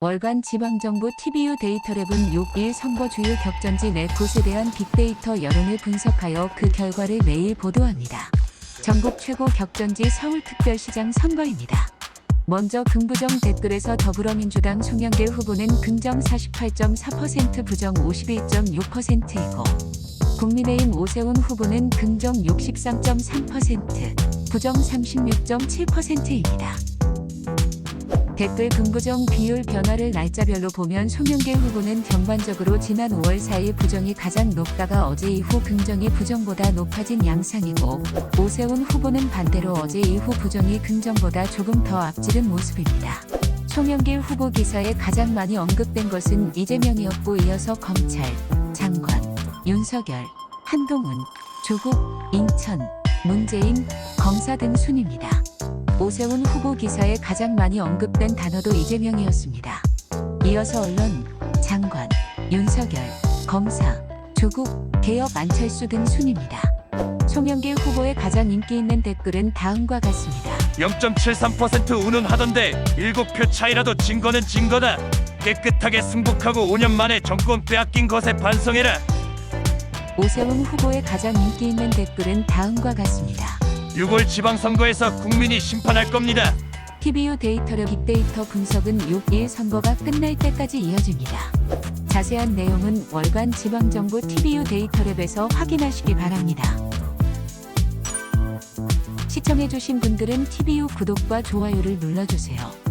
월간 지방정부 TVU 데이터랩은 6일 선거 주요 격전지 내 곳에 대한 빅데이터 여론을 분석하여 그 결과를 매일 보도합니다. 전국 최고 격전지 서울특별시장 선거입니다. 먼저 긍부정 댓글에서 더불어민주당 송영길 후보는 긍정 48.4% 부정 51.6%이고 국민의힘 오세훈 후보는 긍정 63.3% 부정 36.7%입니다. 댓글 긍부정 비율 변화를 날짜별로 보면 송영길 후보는 전반적으로 지난 5월 4일 부정이 가장 높다가 어제 이후 긍정이 부정보다 높아진 양상이고 오세훈 후보는 반대로 어제 이후 부정이 긍정보다 조금 더 앞지른 모습입니다. 송영길 후보 기사에 가장 많이 언급된 것은 이재명이었고 이어서 검찰, 장관, 윤석열, 한동훈, 조국, 인천, 문재인, 검사 등 순입니다. 오세훈 후보 기사에 가장 많이 언급된 단어도 이재명이었습니다. 이어서 언론, 장관, 윤석열, 검사, 조국, 개혁 안철수 등 순입니다. 송영길 후보의 가장 인기 있는 댓글은 다음과 같습니다. 0.73% 운운하던데 7표 차이라도 진 거는 진 거다. 깨끗하게 승복하고 5년 만에 정권 빼앗긴 것에 반성해라. 오세훈 후보의 가장 인기 있는 댓글은 다음과 같습니다. 6월 지방선거에서 국민이 심판할 겁니다. TVU 데이터를 빅데이터 분석은 6일 선거가 끝날 때까지 이어집니다. 자세한 내용은 월간 지방정부 TVU 데이터랩에서 확인하시기 바랍니다. 시청해주신 분들은 TVU 구독과 좋아요를 눌러주세요.